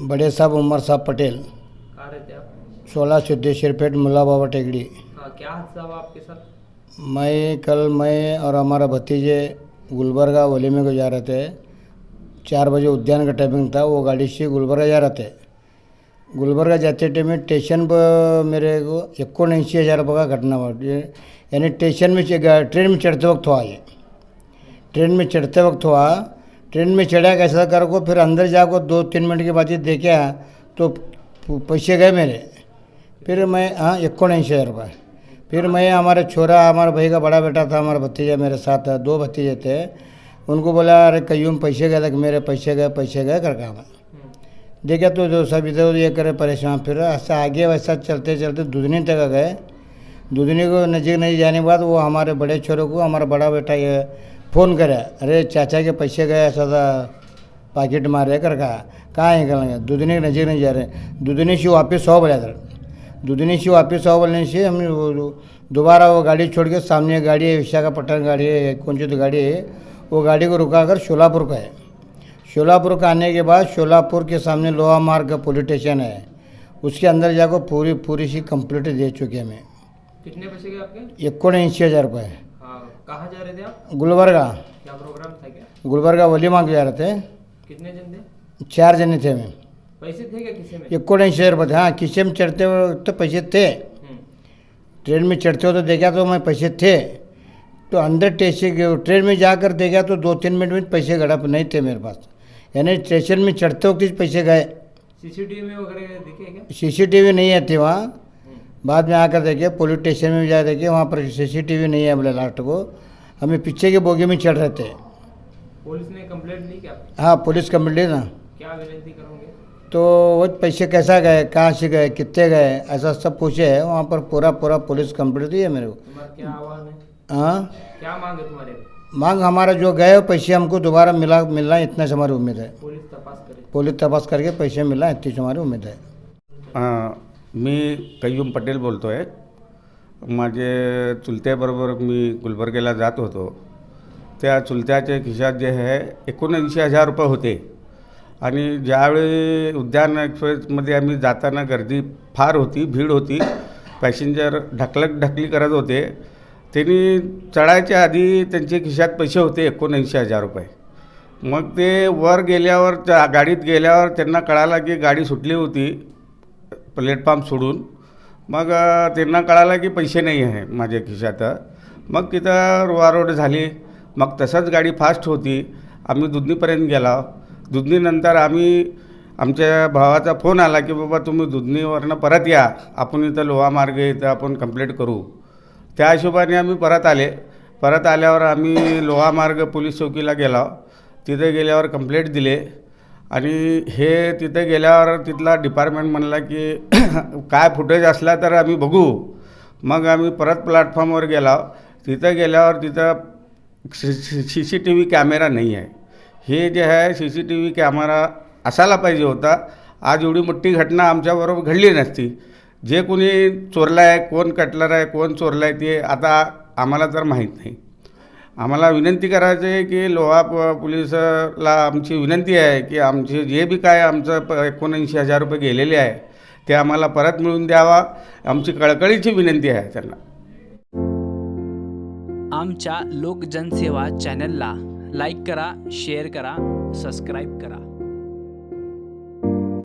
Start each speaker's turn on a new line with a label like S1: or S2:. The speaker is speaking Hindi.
S1: बड़े साहब उमर साहब पटेल।
S2: कहाँ रहते आप?
S1: सोलह सिद्धेश्वर पेट मुला बाबा टेगड़ी
S2: हाँ क्या हादसा हुआ आपके साथ?
S1: मैं कल मैं और हमारा भतीजे गुलबर्गा वली में को जा रहे थे। चार बजे उद्यान का टाइमिंग था वो गाड़ी से गुलबर्गा जा रहे थे। गुलबर्गा जाते टाइम में स्टेशन पर मेरे को एकोणऐंशी हज़ार रुपये का घटना हुआ। यानी स्टेशन में ट्रेन में चढ़ते वक्त हुआ ये। ट्रेन में चढ़ते वक्त हुआ ट्रेन में चढ़ा कैसा कर, को फिर अंदर जाकर दो तीन मिनट के बाद ही देखा तो पैसे गए मेरे। फिर मैं हाँ एकोणऐंशी हज़ार रुपये फिर मैं, हमारे छोरा, हमारे भाई का बड़ा बेटा था, हमारा भतीजा मेरे साथ था दो भतीजे थे। उनको बोला, अरे कयूम पैसे गए था मेरे पैसे गए पैसे गए, कर कहा देखा तो जो सब इधर उधर ये करे, परेशान। फिर ऐसा आगे, वैसा चलते चलते दुधनी तक गए। दुधनी को नज़दीक नहीं जाने के बाद, वो हमारे बड़े छोरों को, हमारा बड़ा बेटा ये फ़ोन करे अरे चाचा के पैसे गए ऐसा था पाकिट मारे कर कहा कहाँ है निकलेंगे दुधनी के नज़दीक नहीं जा रहे। दुधनी से वापस सौ बोला था दुधनी से वापस सौ बोलने से हम दोबारा वो गाड़ी छोड़ के सामने गाड़ी है विशाखापट्टनम गाड़ी है कौन सी तो गाड़ी है वो गाड़ी को रुका कर शोलापुर का है। शोलापुर का आने के बाद शोलापुर के सामने लोहा मार्ग का पुलिस स्टेशन है। उसके अंदर जाकर पूरी पूरी सी कंप्लीट दे चुके हैं मैं
S2: कितने पैसे गए आपके?
S1: एकोणऐंशी हज़ार रुपये
S2: कहाँ जा रहे थे आप?
S1: गुलबर्गा।
S2: क्या प्रोग्राम था क्या?
S1: गुलबर्गा वलीमा के जा रहे थे।
S2: कितने जन थे?
S1: चार जने थे मैं
S2: पैसे थे क्या किसी में?
S1: हज़ार रुपये थे हाँ किसी में चढ़ते हुए तो पैसे थे।
S2: हम्म,
S1: ट्रेन में चढ़ते हो तो देखा तो मैं पैसे थे। तो अंदर स्टेशन ट्रेन में जाकर देखा तो दो तीन मिनट में पैसे गड़प नहीं थे मेरे पास। यानी स्टेशन में चढ़ते वक्त ही पैसे गए।
S2: सीसीटीवी में वगैरह दिखे क्या?
S1: सीसीटीवी नहीं है थी वहाँ। बाद में आकर देखे पुलिस स्टेशन में भी जा देखे वहाँ पर सीसीटीवी नहीं है बोले लास्ट को। हमें पीछे के बोगी में चढ़ रहे थे।
S2: पुलिस ने कंप्लेंट ली क्या?
S1: हाँ पुलिस कंप्लीट ना।
S2: क्या विनती करोगे?
S1: तो वो पैसे कैसा गए कहाँ से गए कितने गए ऐसा सब पूछे है। वहाँ पर पूरा पूरा पुलिस कंप्लीट दी है मेरे को।
S2: तुम्हारा क्या आह्वान है?
S1: हाँ?
S2: क्या मांग है तुम्हारे?
S1: मांग हमारा जो गए पैसे हमको दोबारा मिला मिलना इतना से हमारी उम्मीद है।
S2: पुलिस तपास करे।
S1: पुलिस तपास करके पैसे मिला इतनी से हमारी उम्मीद है।
S3: हाँ मी कय्यूम पटेल बोलतो आहे माझे चुलत्याबरोबर मी गुलबर्गेला जात होतो. त्या चुलत्याच्या खिशात जे आहे एकोणऐंशी हजार रुपये होते. आणि ज्यावेळी उद्यान एक्सप्रेसमध्ये आम्ही जाताना गर्दी फार होती भीड होती पॅसेंजर ढकलक ढकली करत होते. त्यांनी चढायच्या आधी त्यांचे खिशात पैसे होते एकोणऐंशी हजार रुपये. मग ते वर गेल्यावर त्या गाडीत गेल्यावर त्यांना कळालं की गाडी सुटली होती. प्लेटफॉर्म सोडून. मग त्यांना कळालं की पैसे नाही आहे माझ्या खिशात. मग तिथं रुवारोड झाली. मग तसंच गाडी फास्ट होती. आम्ही दुधनीपर्यंत गेलो. दुधनीनंतर आम्ही आमच्या भावाचा फोन आला की बाबा तुम्ही दुधनीवरनं परत या. आपण इथं लोहा मार्ग इथं आपण कंप्लीट करू. त्या हिशोबाने आम्ही परत आले. परत आल्यावर आम्ही लोहा मार्ग पोलीस चौकीला गेलो. तिथे गेल्यावर कंप्लेंट दिले. आणि हे तिथे गेल्यावर तिथला डिपार्टमेंट म्हणला की काय फुटेज असला तर आम्ही बघू मग आम्ही परत प्लॅटफॉर्मवर गेलो तिथं गेल्यावर तिथं C C T V camera नाही आहे हे जे आहे C C T V camera असायला पाहिजे होता आज एवढी मोठी घटना आमच्याबरोबर घडली नसती जे कोणी चोरला आहे कोण कटलर आहे कोण चोरला आहे ते आता आम्हाला तर माहीत नाही आम्हाला विनंती करायची आहे की लोहा प पोलिसला आमची विनंती आहे की आमचे जे बी काय आमचं प एकोणऐंशी हजार रुपये गेलेले आहे ते आम्हाला परत मिळवून द्यावा. आमची कळकळीची विनंती आहे त्यांना.
S4: आमच्या लोकजनसेवा चॅनलला लाईक करा शेअर करा सबस्क्राईब करा.